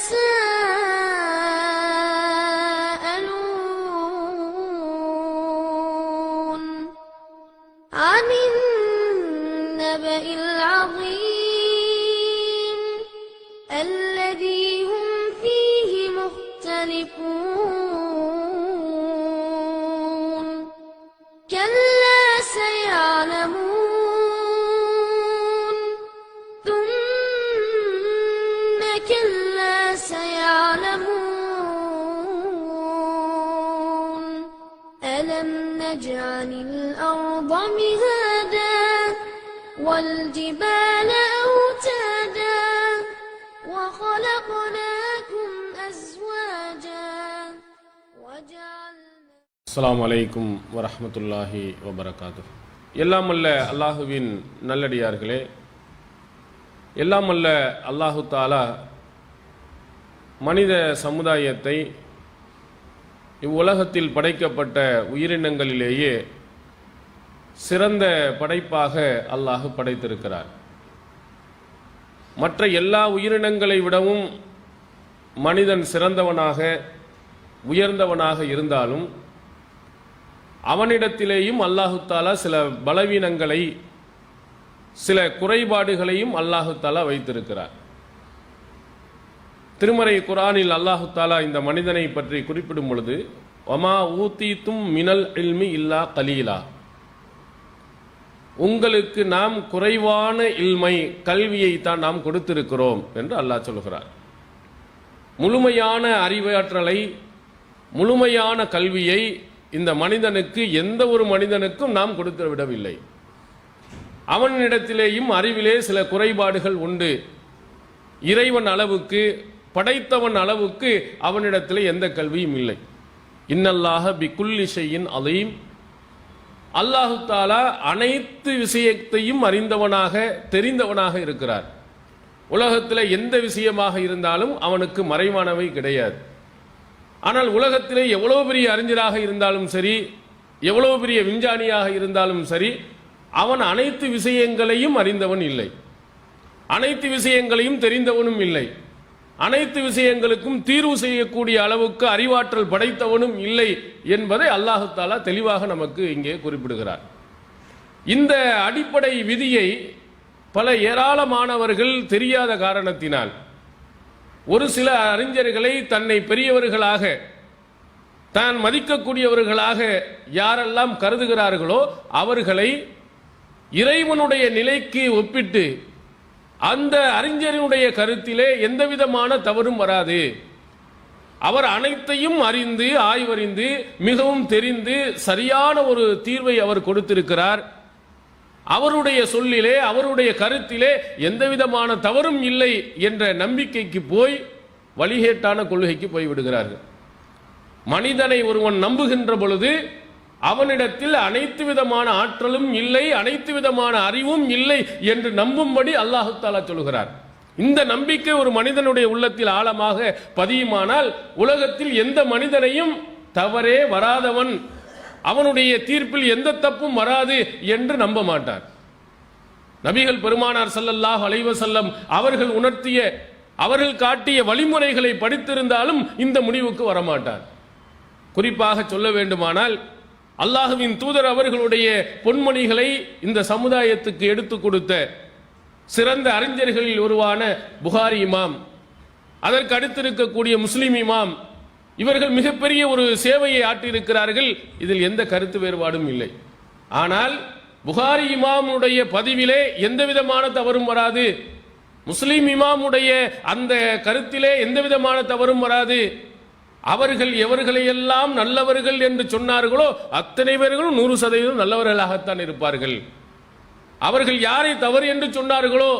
四 அஸ்லாம் வலைக்கும் வரமத்துல்லாஹி வபரகாத்து எல்லாம் அல்ல அல்லாஹுவின் நல்லடியார்களே எல்லாம் அல்ல அல்லாஹு தாலா மனித சமுதாயத்தை இவ்வுலகத்தில் படைக்கப்பட்ட உயிரினங்களிலேயே சிறந்த படைப்பாக அல்லாஹு படைத்திருக்கிறார். மற்ற எல்லா உயிரினங்களை விடவும் மனிதன் சிறந்தவனாக உயர்ந்தவனாக இருந்தாலும் அவனிடத்திலேயும் அல்லாஹுத்தாலா சில பலவீனங்களை சில குறைபாடுகளையும் அல்லாஹுத்தாலா வைத்திருக்கிறார். திருமறை குரானில் அல்லாஹுத்தாலா இந்த மனிதனை பற்றி குறிப்பிடும் பொழுது ஒமா ஊத்தீத்தும் மினல் இல்மி இல்லா கலீலா. உங்களுக்கு நாம் குறைவான இல்மை கல்வியை தான் நாம் கொடுத்திருக்கிறோம் என்று அல்லாஹ் சொல்கிறார். முழுமையான அறிவாற்றலை முழுமையான கல்வியை இந்த மனிதனுக்கு எந்த ஒரு மனிதனுக்கும் நாம் கொடுத்து விடவில்லை. அவனிடத்திலேயும் அறிவிலே சில குறைபாடுகள் உண்டு. இறைவன் அளவுக்கு படைத்தவன் அளவுக்கு அவனிடத்தில் எந்த கல்வியும் இல்லை. இன்னல்லாக பிக்குல்லிசையின் ஷையின் அதையும் அல்லாஹு தாலா அனைத்து விஷயத்தையும் அறிந்தவனாக தெரிந்தவனாக இருக்கிறார். உலகத்தில் எந்த விஷயமாக இருந்தாலும் அவனுக்கு மறைவானவை கிடையாது. ஆனால் உலகத்திலே எவ்வளவு பெரிய அறிஞராக இருந்தாலும் சரி எவ்வளவு பெரிய விஞ்ஞானியாக இருந்தாலும் சரி அவன் அனைத்து விஷயங்களையும் அறிந்தவன் இல்லை. அனைத்து விஷயங்களையும் தெரிந்தவனும் இல்லை. அனைத்து விஷயங்களுக்கும் தீர்வு செய்யக்கூடிய அளவுக்கு அறிவாற்றல் படைத்தவனும் இல்லை என்பதை அல்லாஹு தாலா தெளிவாக நமக்கு இங்கே குறிப்பிடுகிறார். இந்த அடிப்படை விதியை பல ஏராளமானவர்கள் தெரியாத காரணத்தினால் ஒரு சில அறிஞர்களை தன்னை பெரியவர்களாக தான் மதிக்கக்கூடியவர்களாக யாரெல்லாம் கருதுகிறார்களோ அவர்களை இறைவனுடைய நிலைக்கு ஒப்பிட்டு அந்த அறிஞரினுடைய கருத்திலே எந்தவிதமான தவறும் வராது. அவர் அனைத்தையும் அறிந்து ஆய்வறிந்து மிகவும் தெரிந்து சரியான ஒரு தீர்வை அவர் கொடுத்திருக்கிறார். அவருடைய சொல்லிலே அவருடைய கருத்திலே எந்த விதமான தவறும் இல்லை என்ற நம்பிக்கைக்கு போய் வழிகேட்டான கொள்கைக்கு போய்விடுகிறார்கள் மனிதனை ஒருவன் நம்புகின்ற பொழுது அவனிடத்தில் அனைத்து விதமான ஆற்றலும் இல்லை அனைத்து விதமான அறிவும் இல்லை என்று நம்பும்படி அல்லாஹு தாலா சொல்கிறார். இந்த நம்பிக்கை ஒரு மனிதனுடைய உள்ளத்தில் ஆழமாக பதியுமானால் உலகத்தில் எந்த மனிதனையும் தவறே வராதவன் அவனுடைய தீர்ப்பில் எந்த தப்பும் வராது என்று நம்ப மாட்டார். நபிகள் பெருமானார் சல்லல்லாஹ் அலைவசல்லம் அவர்கள் உணர்த்திய அவர்கள் காட்டிய வழிமுறைகளை படித்திருந்தாலும் இந்த முடிவுக்கு வரமாட்டார். குறிப்பாக சொல்ல வேண்டுமானால் அல்லாஹுவின் தூதர் அவர்களுடைய பொன்மணிகளை இந்த சமுதாயத்துக்கு எடுத்து கொடுத்த சிறந்த அறிஞர்களில் உருவான புகாரி இமாம் அதற்கு அடுத்திருக்கக்கூடிய முஸ்லீம் இமாம் இவர்கள் மிகப்பெரிய ஒரு சேவையை ஆற்றியிருக்கிறார்கள். இதில் எந்த கருத்து வேறுபாடும் இல்லை. ஆனால் புகாரி இமாமுடைய பதிவிலே எந்த விதமான தவறும் வராது. முஸ்லீம் இமாமுடைய அந்த கருத்திலே எந்த விதமான தவறும் வராது. அவர்கள் எவர்களையெல்லாம் நல்லவர்கள் என்று சொன்னார்களோ அத்தனை பேர்களும் நூறு சதவீதம் நல்லவர்களாகத்தான் இருப்பார்கள். அவர்கள் யாரை தவறு என்று சொன்னார்களோ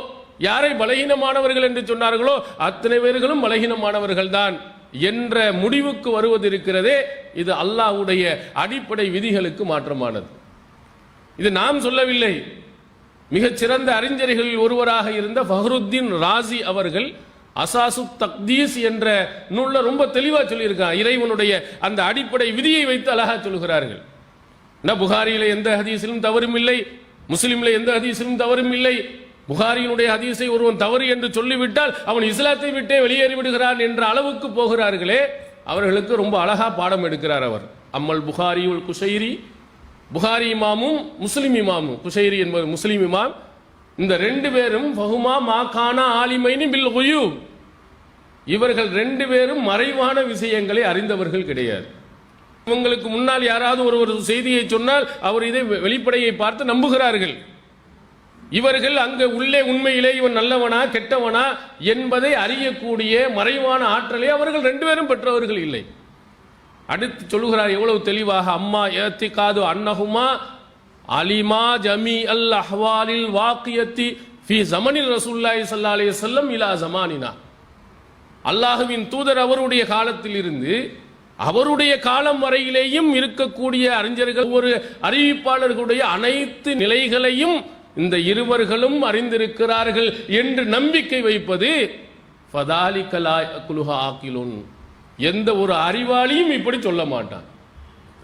யாரை பலகீனமானவர்கள் என்று சொன்னார்களோ அத்தனை பேர்களும் பலகீனமானவர்கள் தான் என்ற முடிவுக்கு வருவதிருக்கிறதே இது அல்லாஹ்வுடைய அடிப்படை விதிகளுக்கு மாற்றமானது. இது நாம் சொல்லவில்லை. மிகச்சிறந்த அறிஞர்களில் ஒருவராக இருந்த ஃபஹருத்தீன் ராசி அவர்கள் அசாசு தக்தீஸ் என்ற நூலில் ரொம்ப தெளிவாக சொல்லியிருக்காங்க. இறைவனுடைய அந்த அடிப்படை விதியை வைத்து அழகா சொல்கிறார்கள் என்ன புகாரியில் எந்த ஹதீஸிலும் தவறும் இல்லை முஸ்லீமில் எந்த ஹதீஸிலும் தவறும் இல்லை. புகாரியினுடைய அதிசை ஒருவன் தவறு என்று சொல்லிவிட்டால் அவன் இஸ்லாத்தை விட்டே வெளியேறி விடுகிறான் என்ற அளவுக்கு போகிறார்களே அவர்களுக்கு ரொம்ப அழகா பாடம் எடுக்கிறார் அவர். அம்மல் புகாரி உல் குஷைரி புகாரி இமாமும் முஸ்லிம் இமாமும். குஷைரி என்பது முஸ்லிம் இமாம். இந்த ரெண்டு பேரும் பகுமா மாகானா ஆலிமைனி பில் குயூப். இவர்கள் ரெண்டு பேரும் மறைவான விஷயங்களை அறிந்தவர்கள் கிடையாது. இவங்களுக்கு முன்னால் யாராவது ஒரு ஒரு செய்தியை சொன்னால் அவர் இதை வெ- வெளிப்படையை பார்த்து நம்புகிறார்கள். இவர்கள் அங்கு உள்ளே உண்மையிலே இவன் நல்லவனா கெட்டவனா என்பதை அறியக்கூடிய மறைவான ஆற்றலை அவர்கள் ரெண்டு பேரும் பெற்றவர்கள் இல்லை. அடுத்து சொல்லுகிறார் எவ்வளவு தெளிவாக அம்மா ஏத்தி காது அன்னஹுமா அலிமா ஜமி அல் அஹ்வாலில் வாக்கியத்தி ஃபி ஜமனில் ரசூல்லாய் ஸல்லல்லாஹு அலைஹி இலா ஜமானினா. அல்லாஹுவின் தூதர் அவருடைய காலத்தில் இருந்து அவருடைய காலம் வரையிலேயும் இருக்கக்கூடிய அறிஞர்கள் ஒரு அறிவிப்பாளர்களுடைய அனைத்து நிலைகளையும் இந்த இருவர்களும் அறிந்திருக்கிறார்கள் என்று நம்பிக்கை வைப்பது ஃபதாலிகலா குலுஹா ஆக்கிலுன் எந்த ஒரு அறிவாளியும் இப்படி சொல்ல மாட்டான்.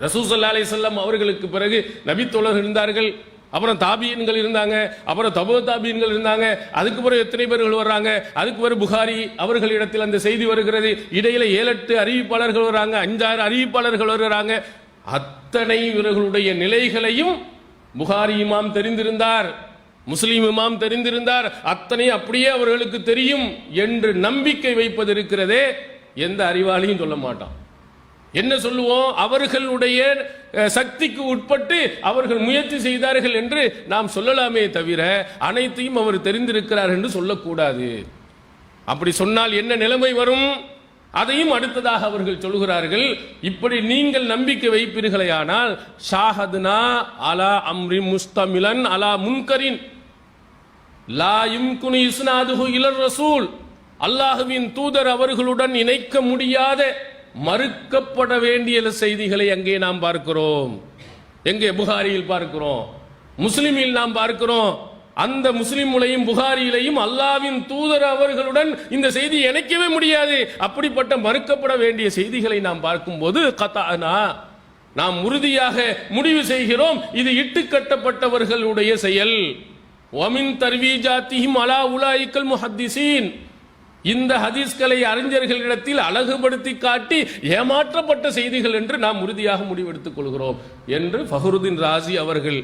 ரசூசல்லா செல்லம் அவர்களுக்கு பிறகு நபித்தோழர்கள் இருந்தார்கள் அப்புறம் தாபியன்கள் இருந்தாங்க அப்புறம் தபோ தாபியன்கள் இருந்தாங்க அதுக்கு பிறகு எத்தனை பேர்கள் வர்றாங்க அதுக்கு பிறகு புகாரி அவர்களிடத்தில் அந்த செய்தி வருகிறது இடையில ஏழு எட்டு அறிவிப்பாளர்கள் வர்றாங்க அஞ்சாறு அறிவிப்பாளர்கள் வருகிறாங்க அத்தனை இவர்களுடைய நிலைகளையும் புகாரி இமாம் தெரிந்திருந்தார் முஸ்லீம் இமாம் தெரிந்திருந்தார் அத்தனை அப்படியே அவர்களுக்கு தெரியும் என்று நம்பிக்கை வைப்பது இருக்கிறதே எந்த அறிவாளியும் சொல்ல மாட்டான். என்ன சொல்லுவோம்? அவர்களுடைய சக்திக்கு உட்பட்டு அவர்கள் முயற்சி செய்தார்கள் என்று நாம் சொல்லலாமே தவிர அனைத்தையும் அவர் தெரிந்திருக்கிறார் என்று சொல்லக்கூடாது. அப்படி சொன்னால் என்ன நிலைமை வரும்? அதையும் அடுத்ததாக அவர்கள் சொல்கிறார்கள் இப்படி நீங்கள் நம்பிக்கை வைப்பீர்களேயானால் ஷாஹதுனா அலா அம்ரி முஸ்தமிலன் அலா முன்கரின். லா யும்குனு இஸ்னாதுஹு இலர் ரசூல். அல்லாஹுவின் தூதர் அவர்களுடன் இணைக்க முடியாத மறுக்கப்பட வேண்டிய செய்திகளை அங்கே நாம் பார்க்கிறோம். எங்கே? புகாரியில் பார்க்கிறோம். முஸ்லிமில் நாம் பார்க்கிறோம். அந்த முஸ்லிமுலையும் புகாரியிலையும் அல்லாவின் தூதர் அவர்களுடன் இந்த செய்தி இணைக்கவே முடியாது. அப்படிப்பட்ட மறுக்கப்பட வேண்டிய செய்திகளை நாம் பார்க்கும்போது கத்தானா நாம் உறுதியாக முடிவு செய்கிறோம். இது இட்டுக்கட்டப்பட்டவர்களுடைய செயல். ஒமின் தர்வீஜாத்திஹிம் அலா உலாயிக்கல் முஹத்திசீன். இந்த ஹதீஸ்களை அறிஞர்களிடத்தில் அழகுபடுத்தி காட்டி ஏமாற்றப்பட்ட செய்திகள் என்று நாம் உறுதியாக முடிவெடுத்துக் கொள்கிறோம் என்று ஃபஹருதீன் ராசி அவர்கள்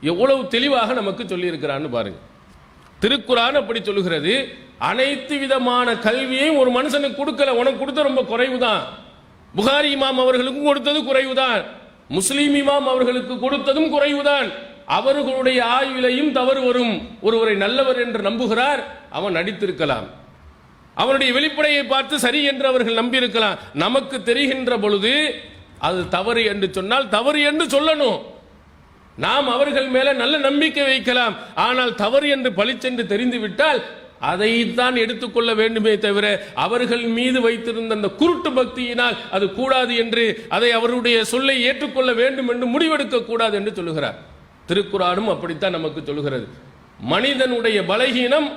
எவ்வளவு தெளிவாக நமக்கு சொல்லியிருக்கிறான்னு பாருங்க. திருக்குறான் அப்படி சொல்லுகிறது அனைத்து விதமான கல்வியையும் ஒரு மனுஷனுக்கு கொடுக்கல உனக்கு கொடுத்த ரொம்ப குறைவு தான் புகாரி இமாம் அவர்களுக்கும் கொடுத்தது குறைவுதான். முஸ்லீம் இமாம் அவர்களுக்கு கொடுத்ததும் குறைவுதான். அவர்களுடைய ஆய்விலையும் தவறு வரும் ஒருவரை நல்லவர் என்று நம்புகிறார் அவன் நடித்திருக்கலாம். அவனுடைய வெளிப்படையை பார்த்து சரி என்று அவர்கள் நம்பியிருக்கலாம். நமக்கு தெரிகின்ற பொழுது அது தவறு என்று சொன்னால் தவறு என்று சொல்லணும். நாம் அவர்கள் மேல நல்ல நம்பிக்கை வைக்கலாம். ஆனால் தவறு என்று பளிச்சென்று தெரிந்துவிட்டால் அதைத்தான் எடுத்துக்கொள்ள வேண்டுமே தவிர அவர்கள் மீது வைத்திருந்த அந்த குருட்டு பக்தியினால் அது கூடாது என்று அதை அவருடைய சொல்லை ஏற்றுக்கொள்ள வேண்டும் என்று முடிவெடுக்க கூடாது என்று சொல்லுகிறார். திருக்குறானும் அப்படித்தான் நமக்கு சொல்லுகிறது. மனிதனுடைய பலகீனம்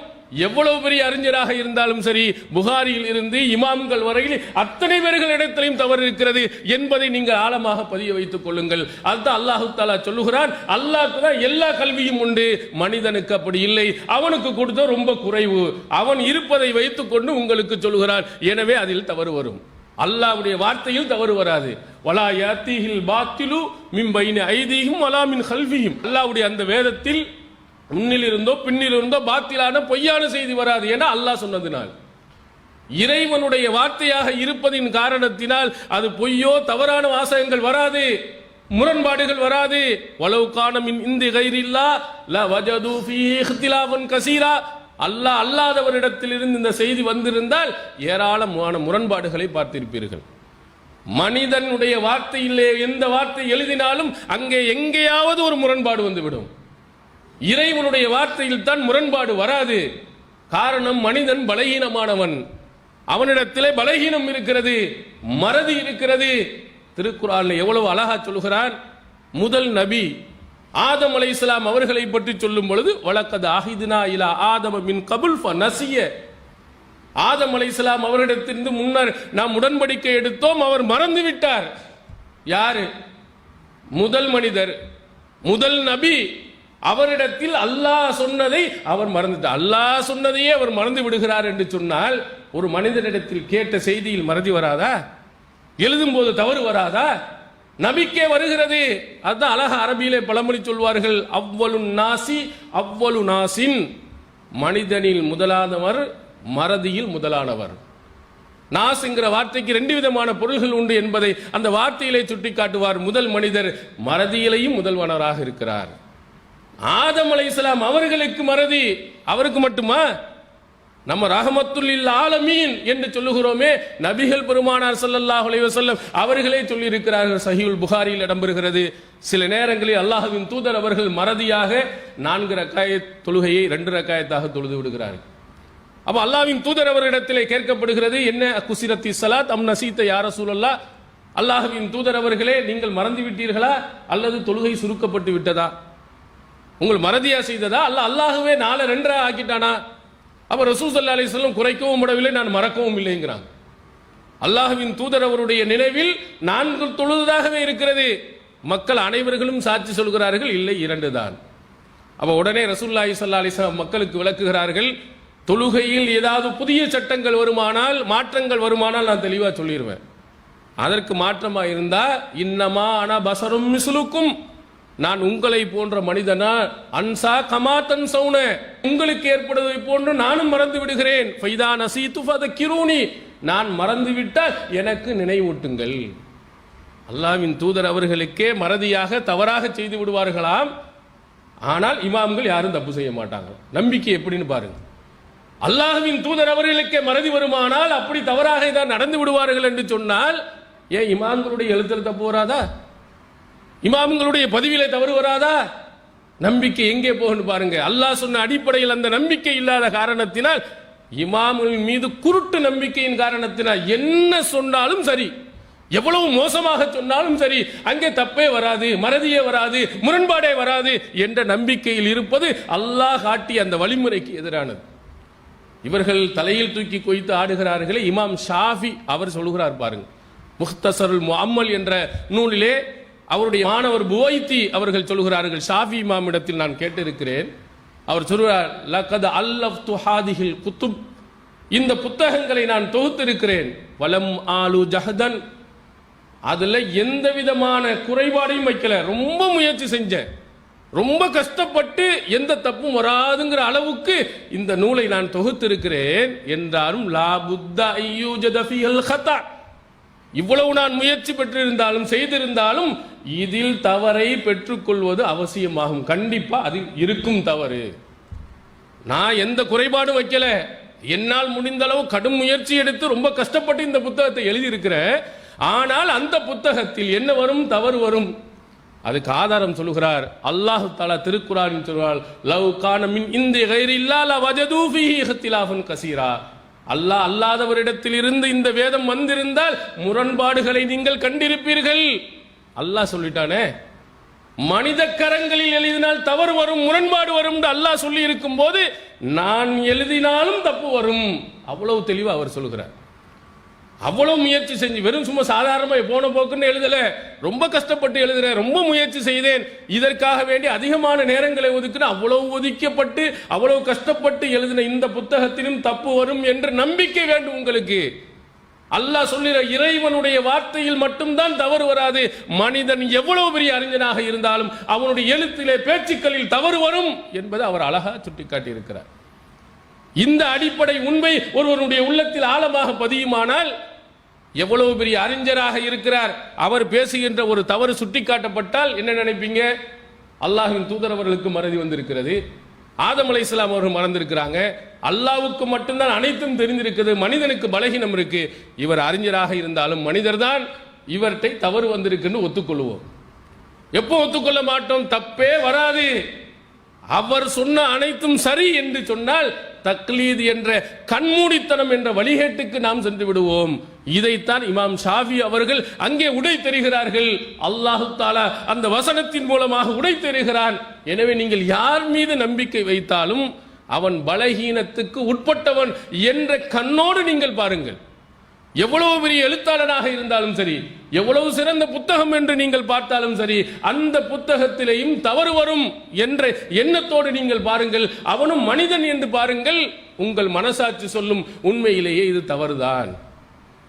எவ்வளவு பெரிய அறிஞராக இருந்தாலும் சரி புகாரியில் இருந்து இமாம்கள் வரையில் அத்தனை பேர்களிடத்திலையும் தவறு இருக்கிறது என்பதை நீங்கள் ஆழமாக பதிய வைத்துக் கொள்ளுங்கள். அதுதான் அல்லாஹு தாலா சொல்லுகிறான் அல்லாஹ்க்கு தான் எல்லா கல்வியும் உண்டு. மனிதனுக்கு அப்படி இல்லை. அவனுக்கு கொடுத்த ரொம்ப குறைவு. அவன் இருப்பதை வைத்துக் கொண்டு உங்களுக்கு சொல்லுகிறான். எனவே அதில் தவறு வரும். அல்லாஹ்வுடைய வார்த்தையில் தவறு வராது. வலா யாத்திஹில் பாத்திலு மின் பைன ஐதீஹிம் வலா மின் கல்வியும் அல்லாவுடைய அந்த வேதத்தில் முன்னில் இருந்தோ பின்னில் இருந்தோ பாத்திலான பொய்யான செய்தி வராது என அல்லாஹ் சொன்னதினால். இறைவனுடைய வார்த்தையாக இருப்பதின் காரணத்தினால் அது பொய்யோ தவறான வாசகங்கள் வராது முரண்பாடுகள் வராது. வலவு காணமின் இந்தி கைரில்லா ல வஜது ஃபீ கசீரா. அல்லாஹ் அல்லாதவரிடத்திலிருந்து இந்த செய்தி வந்திருந்தால் ஏராளமான முரண்பாடுகளை பார்த்திருப்பீர்கள். மனிதனுடைய வார்த்தையிலே எந்த வார்த்தை எழுதினாலும் அங்கே எங்கேயாவது ஒரு முரண்பாடு வந்துவிடும். இறைவனுடைய வார்த்தையில் தான் முரண்பாடு வராது. காரணம் மனிதன் பலகீனமானவன். அவனிடத்திலே பலகீனம் இருக்கிறது மறதி இருக்கிறது. திருக்குறான்ல எவ்வளவு அழகா சொல்கிறான் முதல் நபி ஆதம் அலைஹிஸ்ஸலாம் அவர்களை பற்றி சொல்லும் பொழுது வழக்கது ஆஹிதுனா இலா ஆதம மின் கபுல் நசிய ஆதம் அலைஹிஸ்ஸலாம் அவரிடத்திலிருந்து முன்னர் நாம் உடன்படிக்கை எடுத்தோம் அவர் மறந்து விட்டார். யாரு? முதல் மனிதர் முதல் நபி. அவரிடத்தில் அல்லாஹ் சொன்னதை அவர் மறந்துட்டார் அல்லாஹ் சொன்னதையே அவர் மறந்து விடுகிறார் என்று சொன்னால் ஒரு மனிதனிடத்தில் கேட்ட செய்தியில் மறதி வராதா? எழுதும் போது தவறு வராதா? நபிக்கே வருகிறது. அதுதான் அழக அரபியிலே பழமொழி சொல்வார்கள் அவ்வளு நாசி அவ்வளு நாசின். மனிதனில் முதலானவர் மறதியில் முதலானவர். நாசுங்கிற வார்த்தைக்கு ரெண்டு விதமான பொருள்கள் உண்டு என்பதை அந்த வார்த்தையிலே சுட்டிக்காட்டுவார் முதல் மனிதர். மறதியிலையும் முதல்வனராக இருக்கிறார். ஆதம் அலைஹிஸ்ஸலாம் அவர்களுக்கு மறதி. அவருக்கு மட்டுமா? நம்ம ரஹமத்துல்லில் ஆலமீன் என்று சொல்லுகிறோமே நபிகள் பெருமானார் சல்லல்லாஹ் அலைவசல்லம் அவர்களே சொல்லி இருக்கிறார்கள் சஹீல் புகாரியில் இடம்பெறுகிறது. சில நேரங்களில் அல்லாஹ்வின் தூதர் அவர்கள் மறதியாக நான்கு ரக்காயத் தொழுகையை ரெண்டு ரக்காயத்தாக தொழுது விடுகிறார்கள். அப்போ அல்லாவின் தூதர் அவரிடத்திலே கேட்கப்படுகிறது என்ன குசிரத்தி சலாத் அம் நசீத்த யார சூழல்லா அல்லாஹுவின் தூதர் அவர்களே நீங்கள் மறந்து விட்டீர்களா? அல்லது தொழுகை சுருக்கப்பட்டு விட்டதா? உங்கள் மறதியா செய்ததா? அல்ல அல்லாஹ்வே நாளை ரெண்டரை ஆக்கிட்டானா? அப்ப ரசூசல்லா சல்லா குறைக்கவும் விடவில்லை நான் மறக்கவும் இல்லைங்கிறாங்க. அல்லாஹுவின் தூதர் அவருடைய நினைவில் நான்கு தொழுதாகவே இருக்கிறது. மக்கள் அனைவர்களும் சாட்சி சொல்கிறார்கள் இல்லை இரண்டு தான். அப்ப உடனே ரசூல்லாஹி சல்லா அலிஸ்லாம் மக்களுக்கு விளக்குகிறார்கள் தொழுகையில் ஏதாவது புதிய சட்டங்கள் வருமானால் மாற்றங்கள் வருமானால் நான் தெளிவாக சொல்லிடுவேன் அதற்கு மாற்றமாக இருந்தா இன்னமா அன பசரும் மிசுலுக்கும் நான் உங்களை போன்ற மனிதனா? அன்சா கமாத்தன் சௌன. உங்களுக்கு ஏற்படுவதை போன்று நானும் மறந்து விடுகிறேன். ஃபைதா நசீத்து கிரூனி நான் மறந்து விட்டால் எனக்கு நினைவூட்டுங்கள். அல்லாஹ்வின் தூதர் அவர்களுக்கே மறதியாக தவறாக செய்து விடுவார்களாம். ஆனால் இமாம்கள் யாரும் தப்பு செய்ய மாட்டாங்க. நம்பிக்கை எப்படின்னு பாருங்க. அல்லாஹுவின் தூதர் அவர்களுக்கே மறதி வருமானால் அப்படி தவறாக இதான் நடந்து விடுவார்கள் என்று சொன்னால் ஏன் இமாம்களுடைய எழுத்தில் தப்பு வராதா இமாம்களுடைய பதிவிலே தவறு வராதா? நம்பிக்கை எங்கே போகணும் பாருங்க. அல்லாஹ் சொன்ன அடிப்படையில் அந்த நம்பிக்கை இல்லாத காரணத்தினால் இமாம்களின் மீது குருட்டு நம்பிக்கையின் காரணத்தினால் என்ன சொன்னாலும் சரி எவ்வளவு மோசமாக சொன்னாலும் சரி அங்கே தப்பே வராது மறதியே வராது முரண்பாடே வராது என்ற நம்பிக்கையில் இருப்பது அல்லாஹ் காட்டிய அந்த வழிமுறைக்கு எதிரானது. இவர்கள் தலையில் தூக்கி கொய்த்து ஆடுகிறார்களே இமாம் ஷாஃபி அவர் சொல்கிறார் பாருங்க. முக்தசருல் முஅம்மல் என்ற நூலிலே அவருடைய மாணவர் புவைத்தி அவர்கள் சொல்கிறார்கள் ஷாஃபி இமாமிடத்தில் நான் கேட்டிருக்கிறேன். அவர் சொல்கிறார் லக்கத் அல்லஃப் துஹாதிஹில் குத்துப். இந்த புத்தகங்களை நான் தொகுத்திருக்கிறேன். வலம் ஆலு ஜஹதன். அதில் எந்த விதமான குறைபாடையும் வைக்கல. ரொம்ப முயற்சி செஞ்சேன். ரொம்ப கஷ்டப்பட்டு எந்த தப்பும் வராதுங்கிற அளவுக்கு இந்த நூலை நான் தொகுத்திருக்கிறேன். என்றாலும் லா புத்த ஜதஃபி அல் ஹத்தா இவ்வளவு நான் முயற்சி பெற்றிருந்தாலும் செய்திருந்தாலும் இதில் தவறை பெற்றுக்கொள்வது அவசியமாகும். கண்டிப்பா அதில் இருக்கும் தவறு. நான் எந்த குறைபாடும் வைக்கல. என்னால் முடிந்த அளவு கடும் முயற்சி எடுத்து ரொம்ப கஷ்டப்பட்டு இந்த புத்தகத்தை எழுதியிருக்கிறேன் ஆனால் அந்த புத்தகத்தில் என்ன வரும்? தவறு வரும். அதுக்கு ஆதாரம் சொல்லுகிறார். அல்லாஹு தலா திருக்குறான் சொல்வார் லவ் கானமின் இந்த கைரி இல்லால வஜது கசீரா. அல்லாஹ் அல்லாதவரிடத்தில் இருந்து இந்த வேதம் வந்திருந்தால் முரண்பாடுகளை நீங்கள் கண்டிருப்பீர்கள். அல்லாஹ் சொல்லிட்டானே மனித கரங்களில் எழுதினால் தவறு வரும் முரண்பாடு வரும் அல்லாஹ் சொல்லி இருக்கும் போது நான் எழுதினாலும் தப்பு வரும். அவ்வளவு தெளிவா அவர் சொல்லுகிறார். அவ்வளவு முயற்சி செஞ்சு வெறும் சும்மா சாதாரணமாக போன போக்குன்னு எழுதலை. ரொம்ப கஷ்டப்பட்டு எழுதுறேன் ரொம்ப முயற்சி செய்தேன். இதற்காக வேண்டி அதிகமான நேரங்களை ஒதுக்குன்னு அவ்வளவு ஒதுக்கப்பட்டு அவ்வளவு கஷ்டப்பட்டு எழுதின இந்த புத்தகத்திலும் தப்பு வரும் என்ற நம்பிக்கை வேண்டும் உங்களுக்கு. அல்லாஹ் சொல்லுகிற இறைவனுடைய வார்த்தையில் மட்டும்தான் தவறு வராது. மனிதன் எவ்வளவு பெரிய அறிஞனாக இருந்தாலும் அவனுடைய எழுத்திலே பேச்சுக்களில் தவறு வரும் என்பதை அவர் அழகாக சுட்டிக்காட்டி இருக்கிறார் இந்த அடிப்படை உண்மை ஒருவருடைய உள்ளத்தில் ஆழமாக பதியுமானால் எவ்வளவு பெரிய அறிஞராக இருக்கிறார்? அவர் பேசுகின்ற ஒரு தவறு சுட்டிக்காட்டப்பட்டால் என்ன நினைப்பீங்க? அல்லாஹின் தூதர் அவர்களுக்கு மறதி வந்திருக்கிறது. ஆதம் அலைஹிஸ்ஸலாம் அவர்கள் மறந்திருக்கிறாங்க. அல்லாவுக்கு மட்டும்தான் அனைத்தும் தெரிந்திருக்கிறது. மனிதனுக்கு பலகீனம் இருக்கு. இவர் அறிஞராக இருந்தாலும் மனிதர் தான் இவர்கிட்ட தவறு வந்திருக்குன்னு ஒத்துக்கொள்வோம். எப்போ ஒத்துக்கொள்ள மாட்டோம்? தப்பே வராது. அவர் சொன்ன அனைத்தும் சரி என்று சொன்னால் தக்லீது என்ற கண்மூடித்தனம் என்ற வழிகேட்டுக்கு நாம் சென்று விடுவோம். இதைத்தான் இமாம் ஷாஃபி அவர்கள் அங்கே உடை தெரிகிறார்கள். அல்லாஹு தாலா அந்த வசனத்தின் மூலமாக உடை தெரிகிறான். எனவே நீங்கள் யார் மீது நம்பிக்கை வைத்தாலும் அவன் பலகீனத்துக்கு உட்பட்டவன் என்ற கண்ணோடு நீங்கள் பாருங்கள். எவ்வளவு பெரிய எழுத்தாளனாக இருந்தாலும் சரி எவ்வளவு சிறந்த புத்தகம் என்று நீங்கள் பார்த்தாலும் சரி அந்த புத்தகத்திலேயும் தவறு வரும் என்ற எண்ணத்தோடு நீங்கள் பாருங்கள். அவனும் மனிதன் என்று பாருங்கள். உங்கள் மனசாட்சி சொல்லும் உண்மையிலேயே இது தவறுதான்.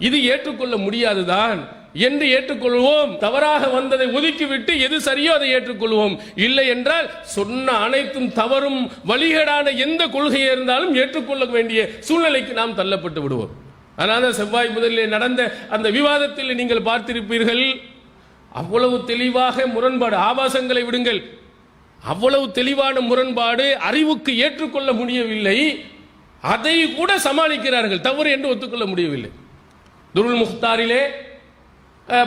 இது ஏற்றுக்கொள்ள முடியாதுதான். என்று ஏற்றுக்கொள்வோம். தவறாக வந்ததை ஒதுக்கிவிட்டு எது சரியோ அதை ஏற்றுக்கொள்வோம். இல்லை என்றால் சொன்ன அனைத்தும் தவறும் வழிகேடான எந்த கொள்கையை இருந்தாலும் ஏற்றுக்கொள்ள வேண்டிய சூழ்நிலைக்கு நாம் தள்ளப்பட்டு விடுவோம். அதனால செவ்வாய் முதலில் நடந்த அந்த விவாதத்தில் நீங்கள் பார்த்திருப்பீர்கள் அவ்வளவு தெளிவாக முரண்பாடு ஆபாசங்களை விடுங்கள். அவ்வளவு தெளிவான முரண்பாடு அறிவுக்கு ஏற்றுக்கொள்ள முடியவில்லை. அதை கூட சமாளிக்கிறார்கள். தவறு என்று ஒத்துக்கொள்ள முடியவில்லை. துருள் முக்தாரிலே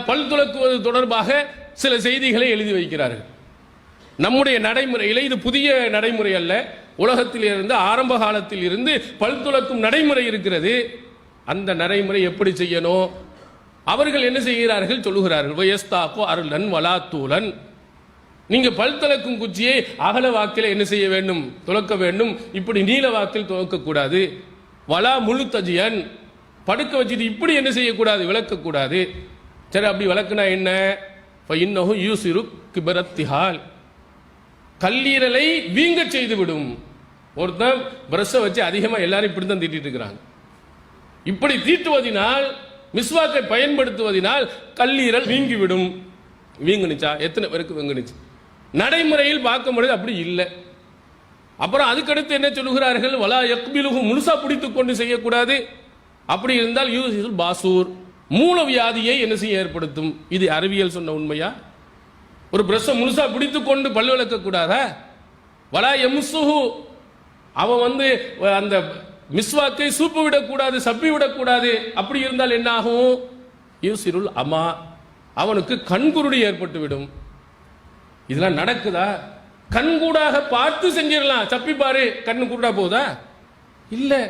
பல் துலக்குவது தொடர்பாக சில செய்திகளை எழுதி வைக்கிறார்கள். நம்முடைய நடைமுறையில் இது புதிய நடைமுறை அல்ல. உலகத்தில் இருந்து ஆரம்ப காலத்தில் இருந்து பல் துலக்கும் நடைமுறை இருக்கிறது. அந்த நடைமுறை எப்படி செய்யணும்? அவர்கள் என்ன செய்கிறார்கள்? சொல்லுகிறார்கள் வயஸ்தாக்கோ அருளன் வலாத்தூலன் நீங்க பல் துலக்கும் குச்சியை அகல வாக்கில் என்ன செய்ய வேண்டும்? துலக்க வேண்டும். இப்படி நீல வாக்கில் துலக்க கூடாது வலா முழு தஜியன் படுக்க வச்சுட்டு இப்படி என்ன செய்யக்கூடாது? விளக்கக்கூடாது. சரி அப்படி விளக்குனா என்ன? இன்னகும் யூசிரு கிபரத்திஹால் கல்லீரலை வீங்க செய்து விடும் ஒருத்தன் பிரஷை வச்சு அதிகமாக எல்லாரும் இப்படி தான் தீட்டிட்டு இருக்கிறாங்க. இப்படி தீட்டுவதினால் மிஸ்வாக்கை பயன்படுத்துவதினால் கல்லீரல் வீங்கிவிடும். வீங்குனுச்சா? எத்தனை பேருக்கு வீங்குனுச்சு? நடைமுறையில் பார்க்க முடியாது அப்படி இல்லை. அப்புறம் அதுக்கடுத்து என்ன சொல்லுகிறார்கள்? வலா யக்பிலுகு முழுசா பிடித்து கொண்டு செய்யக்கூடாது. அப்படி இருந்தால் யூசில் பாசூர் மூல வியாதியை என்ன செய்ய ஏற்படுத்தும்? இது அறிவியல் சொன்ன உண்மையா? ஒரு பிரஷை முழுசா பிடித்து கொண்டு பல் விளக்க கூடாதா? வலா எம்சுஹு. அவன் வந்து அந்த மிஸ்வாக்கை சூப்பு விடக்கூடாது சப்பி விடக்கூடாது. அப்படி இருந்தால் என்ன ஆகும் அம்மா அவனுக்கு கண்குருடி ஏற்பட்டு விடும் இதெல்லாம் நடக்குதா? கண்கூடாக பார்த்து செஞ்சிடலாம். சப்பி பாரு கண்ணு குருடா போதா இல்லை.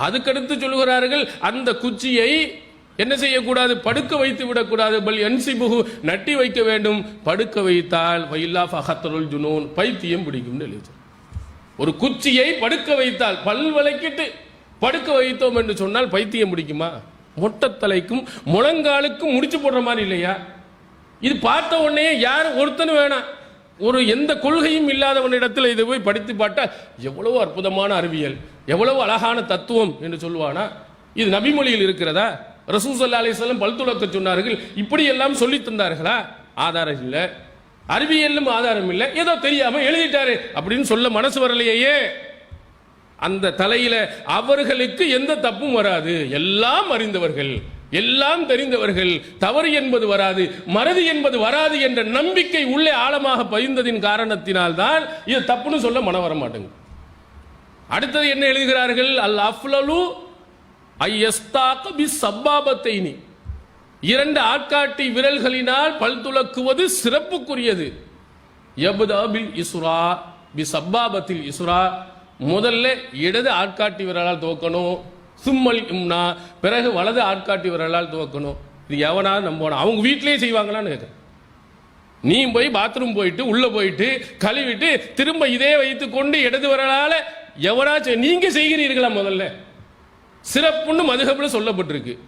அதுக்கடுத்து சொல்லுகிறார்கள் அந்த குச்சியை என்ன செய்யக்கூடாது? படுக்க வைத்து விடக்கூடாது. பல் என்சிபுகு நட்டி வைக்க வேண்டும். படுக்க வைத்தால் வயில்லா ஃபஹத்தருள் ஜுனோன் பைத்தியம் பிடிக்கும்னு எழுதி ஒரு குச்சியை படுக்க வைத்தால் பல் வளைக்கிட்டு படுக்க வைத்தோம் என்று சொன்னால் பைத்தியம் பிடிக்குமா? மொட்டத்தலைக்கும் முழங்காலுக்கும் முடிச்சு போடுற மாதிரி இல்லையா? இது பார்த்த உடனே யார் ஒருத்தனும் வேணாம் ஒரு எந்த கொள்கையும் இல்லாதவனிடத்தில் இதை போய் படித்து பார்த்தா எவ்வளவு அற்புதமான அறிவியல். எவ்வளவு அழகான தத்துவம் என்று சொல்லுவானா? இது நபிமொழியில் இருக்கிறதா? ரசூசல்லா அலிசல்லம் பல்துலக்க சொன்னார்கள். இப்படி எல்லாம் சொல்லி தந்தார்களா? ஆதாரம் இல்லை. அறிவியலும் ஆதாரம் இல்லை. ஏதோ தெரியாம எழுதிட்டாரு அப்படின்னு சொல்ல மனசு வரலையே அந்த தலையில அவர்களுக்கு எந்த தப்பும் வராது. எல்லாம் அறிந்தவர்கள். எல்லாம் தெரிந்தவர்கள். தவறு என்பது வராது. மறதி என்பது வராது என்ற நம்பிக்கை உள்ளே ஆழமாக பதிந்ததின் காரணத்தினால் தான் இது தப்புன்னு சொல்ல மனம் வர மாட்டேங்குது அடுத்தது என்ன எழுதுகிறார்கள்? அல் அஃப்லலு ஐயஸ்தாக்கு பி சப்பாபத்தைனி இரண்டு ஆட்காட்டி விரல்களினால் பல்துலக்குவது சிறப்புக்குரியது. எபுதா பில் இஸ்ரா பி சப்பாபத்தில் இஸ்ரா. முதல்ல இடது ஆட்காட்டி விரலால் துவக்கணும். சும்மல் இம்னா பிறகு வலது ஆட்காட்டி விரலால் துவக்கணும். இது எவனாவது நம்பணும் அவங்க வீட்டிலேயே செய்வாங்களான்னு கேட்குறேன். நீ போய் பாத்ரூம் போயிட்டு உள்ளே போயிட்டு கழுவிட்டு திரும்ப இதே வைத்துக்கொண்டு இடது விரலால் எவராச்சும் நீங்க செய்கிறீர்களா முதல்ல? சிறப்புன்னு மதுகபில் சொல்லப்பட்டிருக்கு.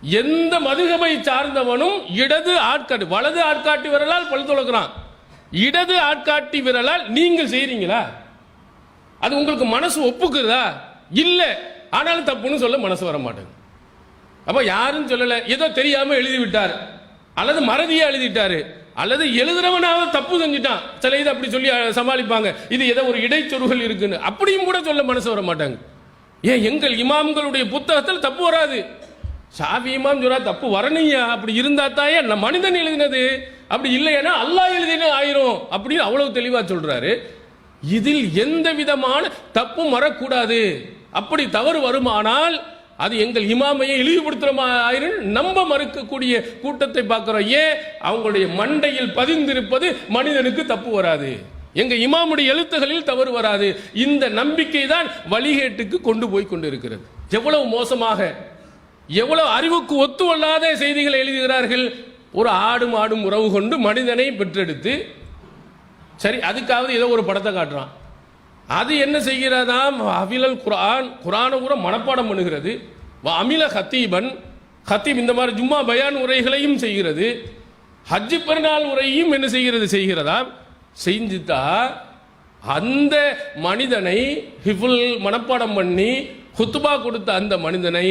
எந்த மதுகபை சார்ந்தவனும் இடது ஆட்காட்டி வலது ஆட்காட்டி விரலால் பல் துளக்குறான் இடது ஆட்காட்டி விரலால் நீங்கள் செய்கிறீங்களா அது உங்களுக்கு மனசு ஒப்புக்குதா? இல்லை. ஆனாலும் தப்புன்னு சொல்ல மனசு வர மாட்டேங்குது. அப்போ யாரும் சொல்லலை. ஏதோ தெரியாமல் எழுதி விட்டார் அல்லது மறதியாக எழுதிட்டாரு. அல்லது எழுதுறவனாவது தப்பு செஞ்சுட்டான். சில இது அப்படி சொல்லி சமாளிப்பாங்க. இது ஏதோ ஒரு இடைச்சொருகள் இருக்குன்னு. அப்படியும் கூட சொல்ல மனசு வர மாட்டாங்க. ஏன் எங்கள் இமாம்களுடைய புத்தகத்தில் தப்பு வராது? ஷாஃபி இமாம் சொல்றா தப்பு வரணையா அப்படி இருந்தா தாயே நம்ம மனிதன் எழுதினது. அப்படி இல்லைன்னா அல்லாஹ் எழுதின ஆயிரும். அப்படின்னு அவ்வளவு தெளிவா சொல்றாரு. இதில் எந்த விதமான தப்பும் வரக்கூடாது. அப்படி தவறு வருமானால் அது எங்கள் இமாமையை இழிவுபடுத்துற ஆயிரம்? நம்ப மறுக்கக்கூடிய கூட்டத்தை பார்க்கிறோம். ஏன்? அவங்களுடைய மண்டையில் பதிந்திருப்பது மனிதனுக்கு தப்பு வராது. எங்க இமாமுடைய எழுத்துகளில் தவறு வராது. இந்த நம்பிக்கை தான் வழிகேட்டுக்கு கொண்டு போய் கொண்டு இருக்கிறது எவ்வளவு மோசமாக. எவ்வளவு அறிவுக்கு ஒத்துவல்லாத செய்திகளை எழுதுகிறார்கள். ஒரு ஆடும் ஆடும் உறவு கொண்டு மனிதனை பெற்றெடுத்து சரி அதுக்காவது ஏதோ ஒரு படத்தை காட்டுறான். அது என்ன செய்கிறதாம் அவிலல் குரான் குரானை கூட மனப்பாடம் பண்ணுகிறது. வ அமில ஹத்தீபன். ஹத்தீப் இந்த மாதிரி ஜும்மா பயான் உரைகளையும் செய்கிறது. ஹஜ்ஜு பெருநாள் உரையும் என்ன செய்கிறது? செய்கிறதா? செஞ்சுட்டா அந்த மனிதனை ஹிஃபுல் மனப்பாடம் பண்ணி குத்துபா கொடுத்த அந்த மனிதனை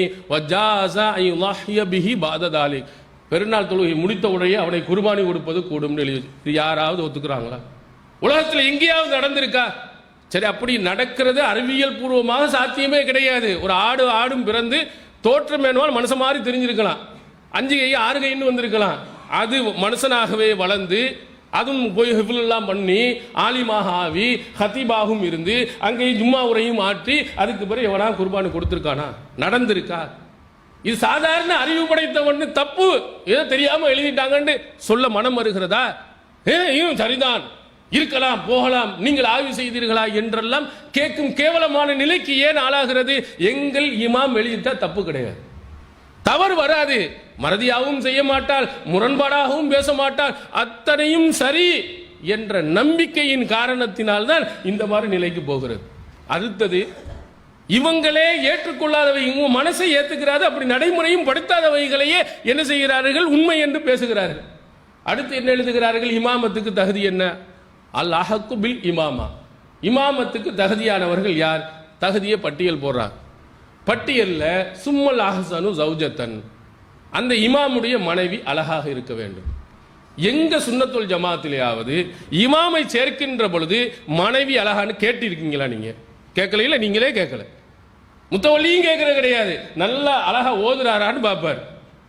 பாததாலி பெருநாள் தொழுகை முடித்த உடனே அவனை குர்பானி கொடுப்பது கூடும்னு எழுதி யாராவது ஒத்துக்கிறாங்களா? உலகத்தில் எங்கேயாவது நடந்திருக்கா? சரி அப்படி நடக்கிறது அறிவியல் பூர்வமாக சாத்தியமே கிடையாது. ஒரு ஆடு ஆடும் பிறந்து தோற்றம் வேணுமால் மனுஷன் மாதிரி தெரிஞ்சிருக்கலாம். அஞ்சு கை ஆறு கைன்னு வந்திருக்கலாம். அது மனுஷனாகவே வளர்ந்து அதுவும் போய் ஹிஃபுல்லாம் பண்ணி ஆலிமாக ஆவி ஹத்தீபாகவும் இருந்து அங்கேயும் ஜும்மா உரையும் ஆற்றி அதுக்கு பிறகு எவனா குர்பானு கொடுத்துருக்கானா? நடந்திருக்கா? இது சாதாரண அறிவு படைத்தவன் தப்பு. ஏதோ தெரியாம எழுதிட்டாங்கன்னு சொல்ல மனம் வருகிறதா? ஏ சரிதான். இருக்கலாம் போகலாம் நீங்கள் ஆய்வு செய்தீர்களா என்றெல்லாம் கேட்கும் கேவலமான நிலைக்கு ஏன் ஆளாகிறது? எங்கள் இமாம் எழுதிட்டா தப்பு கிடையாது. தவறு வராது. மறதியாகவும் செய்ய மாட்டாள் முரண்பாடாகவும் பேச மாட்டாள் அத்தனையும் சரி என்ற நம்பிக்கையின் காரணத்தினால்தான் இந்த மாதிரி நிலைக்கு போகிறது. அடுத்தது இவங்களே ஏற்றுக்கொள்ளாதவை இவங்க மனசை ஏத்துக்கிறாரு அப்படி நடைமுறையும் படுத்தாதவைகளையே என்ன செய்கிறார்கள்? உண்மை என்று பேசுகிறார்கள். அடுத்து என்ன எழுதுகிறார்கள்? இமாமத்துக்கு தகுதி என்ன? அல் அஹக்கு பில் இமாமா. இமாமத்துக்கு தகுதியானவர்கள் யார்? தகுதியை பட்டியல் போடுறாங்க பட்டியலில் சும்மல் அஹசனு ஜௌஜத்தன் அந்த இமாமுடைய மனைவி அழகாக இருக்க வேண்டும். எங்க சுன்னத்துல் ஜமாத்திலேயாவது இமாமை சேர்க்கின்ற பொழுது மனைவி அழகான்னு கேட்டிருக்கீங்களா நீங்க? கேட்கல நீங்களே கேட்கல. முத்தவள்ளியும் கேட்கறது கிடையாது. நல்லா அழகா ஓதுறாரான்னு பார்ப்பார்.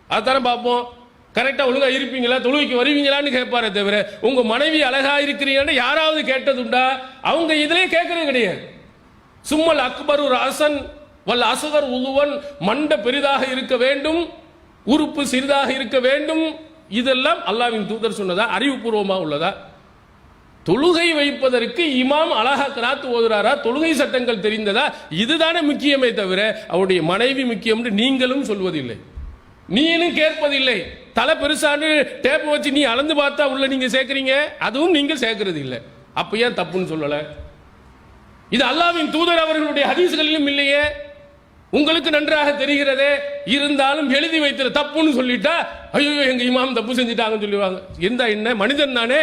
அதானே பார்ப்போம். கரெக்டாக ஒழுங்காக இருப்பீங்களா? தொழுகைக்கு வருவீங்களான்னு கேட்பாரே தவிர உங்கள் மனைவி அழகாக இருக்கிறீங்கன்னு யாராவது கேட்டதுண்டா? அவங்க இதிலே கேட்குறது கிடையாது. சும்மல் அக்பரு ராசன் வல் அசுகர் உதுவன் மண்ட பெரிதாக இருக்க வேண்டும் உறுப்பு சிறிதாக இருக்க வேண்டும். இதெல்லாம் அல்லாவின் தூதர் சொன்னதா? அறிவுபூர்வமாக உள்ளதா? தொழுகை வைப்பதற்கு இமாம் அழகா கிராத்து ஓதுறாரா? தொழுகை சட்டங்கள் தெரிந்ததா? இதுதானே முக்கியமே தவிர அவருடைய மனைவி முக்கியம்னு நீங்களும் சொல்வதில்லை. நீனும் கேட்பதில்லை. தலை பெருசான்னு டேப் வச்சு நீ அளந்து பார்த்தா உள்ள நீங்க சேர்க்கறீங்க? அதுவும் நீங்கள் சேர்க்கறது இல்லை அப்ப ஏன் தப்புன்னு சொல்லல? இது அல்லாவின் தூதர் அவர்களுடைய ஹதீஸ்களிலும் இல்லையே. உங்களுக்கு நன்றாக தெரிகிறதே இருந்தாலும் எழுதி வைத்திரு தப்புன்னு சொல்லிட்டா ஐயோ எங்க இமாம் தப்பு செஞ்சிட்டாங்கன்னு சொல்லுவாங்க இருந்தா என்ன? மனிதன் தானே.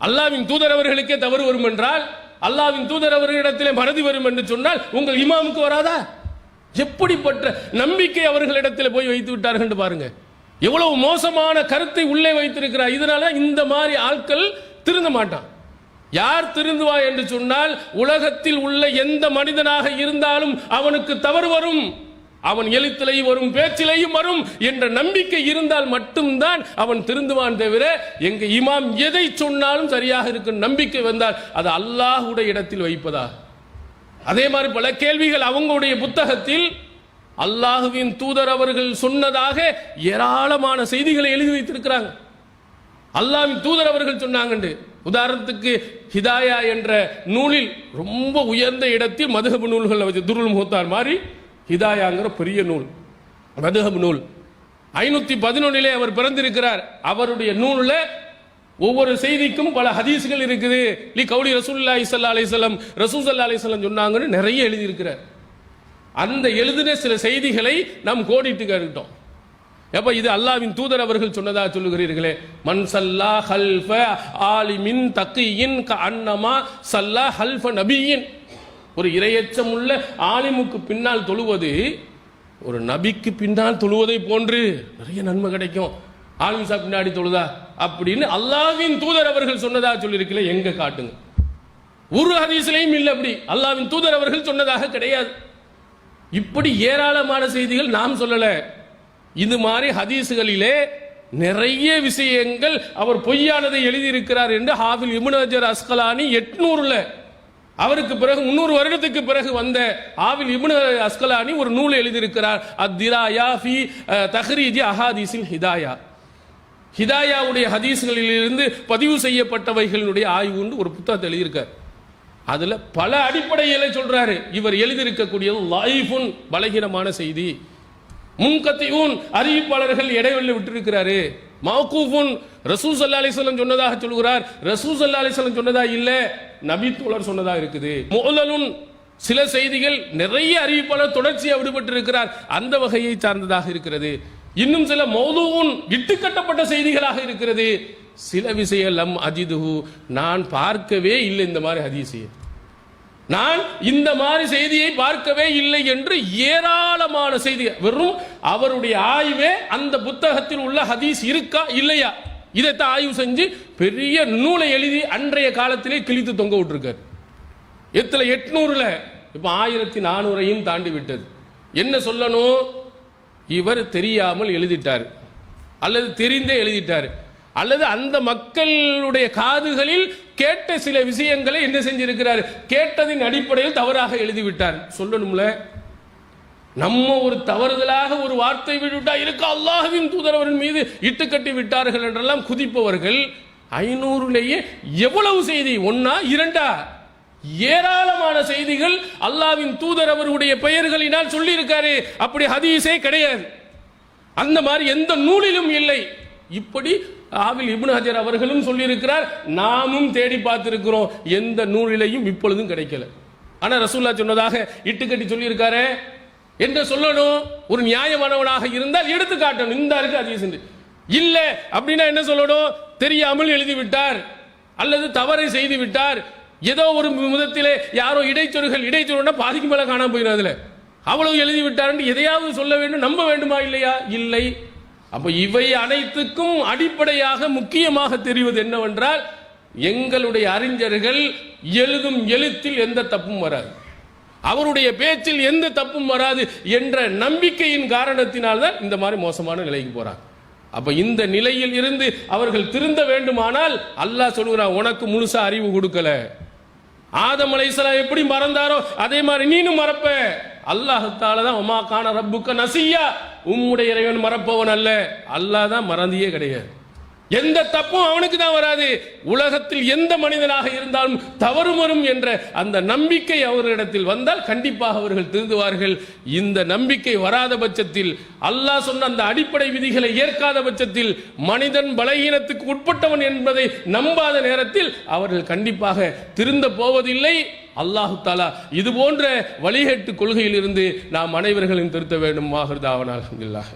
அல்லாவின் தூதர் அவர்களுக்கே தவறு வரும் என்றால் அல்லாவின் தூதர் அவர்களிடத்திலே மறதி வரும் என்று சொன்னால் உங்கள் இமாமுக்கு வராதா? எப்படிப்பட்ட நம்பிக்கை அவர்களிடத்தில் போய் வைத்து விட்டார்கள் பாருங்க. எவ்வளவு மோசமான கருத்தை உள்ளே வைத்திருக்கிறார். இதனால இந்த மாதிரி ஆட்கள் திருந்த மாட்டான். யார் திருந்துவா என்று சொன்னால் உலகத்தில் உள்ள எந்த மனிதனாக இருந்தாலும் அவனுக்கு தவறு வரும். அவன் எழுத்திலையும் வரும் பேச்சிலையும் வரும் என்ற நம்பிக்கை இருந்தால் மட்டும்தான் அவன் திருந்துவான் தவிர எங்க இமாம் எதை சொன்னாலும் சரியாக இருக்கும் நம்பிக்கை வந்தால் அது அல்லாஹ்வுடைய இடத்தில் வைப்பதா? அதே மாதிரி பல கேள்விகள் அவங்களுடைய புத்தகத்தில் அல்லாஹுவின் தூதர் அவர்கள் சொன்னதாக ஏராளமான செய்திகளை எழுதி வைத்திருக்கிறாங்க. அல்லாஹின் தூதர் அவர்கள் சொன்னாங்கண்டு. உதாரணத்துக்கு ஹிதாயா என்ற நூலில் ரொம்ப உயர்ந்த இடத்தில் மதுகபு நூல்கள் வச்சு துருள் முகத்தார் மாதிரி ஹிதாயாங்கிற பெரிய நூல். மதுஹபு நூல். ஐநூத்தி பதினொன்னிலே அவர் பிறந்திருக்கிறார். அவருடைய நூலில் ஒவ்வொரு செய்திக்கும் பல ஹதீஸ்கள் இருக்குது. லி கௌலி ரசூல்லா இசல்லா அலிசல்லம் வஸல்லம் ரசூல் சொன்னாங்கன்னு நிறைய எழுதியிருக்கிறார். அந்த எழுதின சில செய்திகளை நாம் கோடிட்டு கேட்டோம் எப்ப இது அல்லாவின் தூதர் அவர்கள் சொன்னதா சொல்லுகிறீர்களே? மன் சல்லா ஹல்ஃப ஆலிமின் தக்கியின் க அன்னமா சல்லா ஹல்ஃப நபியின். ஒரு இரையச்சம் உள்ள ஆலிமுக்கு பின்னால் தொழுவது ஒரு நபிக்கு பின்னால் தொழுவதை போன்று நிறைய நன்மை கிடைக்கும். ஆலிம்சா பின்னாடி தொழுதா? அப்படின்னு அல்லாவின் தூதர் அவர்கள் சொன்னதா சொல்லியிருக்கல எங்க காட்டுங்க. ஒரு ஹதீஸ்லையும் இல்லை அப்படி. அல்லாவின் தூதர் அவர்கள் சொன்னதாக கிடையாது. இப்படி ஏராளமான செய்திகள் நாம் சொல்லலை. இது மாதிரி ஹதீஸுகளிலே நிறைய விஷயங்கள் அவர் பொய்யானதை எழுதியிருக்கிறார் என்று ஹாஃபில் இப்னு அஸ்கலானி எட்நூறுல. அவருக்கு பிறகு முன்னூறு வருடத்துக்கு பிறகு வந்த ஆவில் இபுன அஸ்கலானி ஒரு நூல் எழுதியிருக்கிறார். அத்திராயா ஃபி தஹ்ரீஜி அஹாதீஸில் ஹிதாயா. ஹிதாயாவுடைய ஹதீஸ்களிலிருந்து பதிவு செய்யப்பட்டவைகளுடைய ஆய்வுன்னு ஒரு புத்தகத்தை எழுதியிருக்கார். அதுல பல அடிப்படைகளை சொல்றாரு. இவர் எழுதியிருக்கக்கூடியது லைஃபுன் பலகீனமான செய்தி. முன்கத்தியூன் அறிவிப்பாளர்கள் இடைவெளி விட்டிருக்கிறாரு. மௌகூஃபுன் ரசூ சல்லா அலிஸ்லம் சொன்னதாக சொல்கிறார். ரசூ சல்லா அலிஸ்லம் சொன்னதா இல்ல? நபி சொன்னதா இருக்குது. முதலுன் சில செய்திகள் நிறைய அறிவிப்பாளர் தொடர்ச்சியாக விடுபட்டு இருக்கிறார் அந்த வகையை சார்ந்ததாக இருக்கிறது. இன்னும் சில மௌதூன் இட்டுக்கட்டப்பட்ட செய்திகளாக இருக்கிறது. சில விஷயம் லம் அஜிதுஹு நான் பார்க்கவே இல்லை இந்த மாதிரி ஹதீஸையை நான் இந்த மாதிரி செய்தியை பார்க்கவே இல்லை என்று ஏராளமான செய்தி வெறும் அவருடைய ஆய்வே அந்த புத்தகத்தில் உள்ள ஹதீஸ் இருக்கா இல்லையா? இதைத்தான் ஆய்வு செஞ்சு பெரிய நூலை எழுதி அன்றைய காலத்திலே கிழித்து தொங்க விட்டுருக்காரு. எத்தனை எட்நூறுல? இப்ப ஆயிரத்தி நானூறையும் தாண்டி விட்டது. என்ன சொல்லணும்? இவர் தெரியாமல் எழுதிட்டார். அல்லது தெரிந்தே எழுதிட்டார். அல்லது அந்த மக்களுடைய காதுகளில் கேட்ட சில விஷயங்களை என்ன செஞ்சிருக்கிறார்? கேட்டதின் அடிப்படையில் தவறாக எழுதிவிட்டார். சொல்லணும்ல? நம்ம ஒரு தவறுதலாக ஒரு வார்த்தை விட்டுவிட்டா இருக்க அல்லாஹுவின் தூதரவரின் மீது இட்டுக்கட்டி விட்டார்கள் என்றெல்லாம் குதிப்பவர்கள் ஐநூறுலேயே எவ்வளவு செய்தி? ஒன்னா இரண்டா? ஏராளமான செய்திகள் அல்லாஹ்வின் தூதர் அவருடைய பெயர்களினால் சொல்லியிருக்காரு. அப்படி ஹதீஸே கிடையாது. அந்த மாதிரி எந்த நூலிலும் இல்லை. இப்படி ஆவில் இப்னு ஹஜர் அவர்களும் சொல்லியிருக்கிறார். நாமும் தேடி பார்த்திருக்கிறோம். எந்த நூலிலையும் இப்பொழுதும் கிடைக்கல. ஆனா ரசூல்லா சொன்னதாக இட்டுக்கட்டி சொல்லியிருக்காரு. என்ன சொல்லணும்? ஒரு நியாயமானவனாக இருந்தால் எடுத்து காட்டணும். இந்த இருக்கு ஹதீஸ் இல்ல அப்படின்னா என்ன சொல்லணும்? தெரியாமல் எழுதி விட்டார் அல்லது தவறை செய்து விட்டார் ஏதோ ஒரு முதத்திலே யாரோ இடைச்சொருகள் இடைச்சொல்னா பாதிக்கு மேல காணாம போயிடும் அதுல அவ்வளவு எழுதி விட்டார் எதையாவது சொல்ல வேண்டும் நம்ப வேண்டுமா இல்லையா? இல்லை. அப்ப இவை அனைத்துக்கும் அடிப்படையாக முக்கியமாக தெரிவது என்னவென்றால் எங்களுடைய அறிஞர்கள் எழுதும் எழுத்தில் எந்த தப்பும் வராது. அவருடைய பேச்சில் எந்த தப்பும் வராது என்ற நம்பிக்கையின் காரணத்தினால்தான் இந்த மாதிரி மோசமான நிலைக்கு போறாங்க. அப்ப இந்த நிலையில் இருந்து அவர்கள் திருந்த வேண்டுமானால் அல்லாஹ் சொல்கிறான் உனக்கு முழுசா அறிவு கொடுக்கல. ஆதம் அலைசலாம் எப்படி மறந்தாரோ அதே மாதிரி நீனும் மறப்ப. அல்லாஹத்தால தான் உமா கான ரப்புக்க நசியா. உம்முடைய இறைவன் மறப்பவன் அல்ல. அல்லாஹ் தான் மறந்தியே கிடையாது. எந்த தப்பும் அவனுக்கு தான் வராது. உலகத்தில் எந்த மனிதனாக இருந்தாலும் தவறு வரும் என்ற அந்த நம்பிக்கை அவர்களிடத்தில் வந்தால் கண்டிப்பாக அவர்கள் திருந்துவார்கள். இந்த நம்பிக்கை வராத பட்சத்தில் அல்லாஹ் சொன்ன அந்த அடிப்படை விதிகளை ஏற்காத பட்சத்தில் மனிதன் பலகீனத்துக்கு உட்பட்டவன் என்பதை நம்பாத நேரத்தில் அவர்கள் கண்டிப்பாக திருந்த போவதில்லை. அல்லாஹு தாலா இது போன்ற வழிகேட்டு கொள்கையிலிருந்து நாம் அனைவர்களின் திருத்த வேண்டும் மாஹர்தாவன் அல்ஹம்துலில்லாஹ்.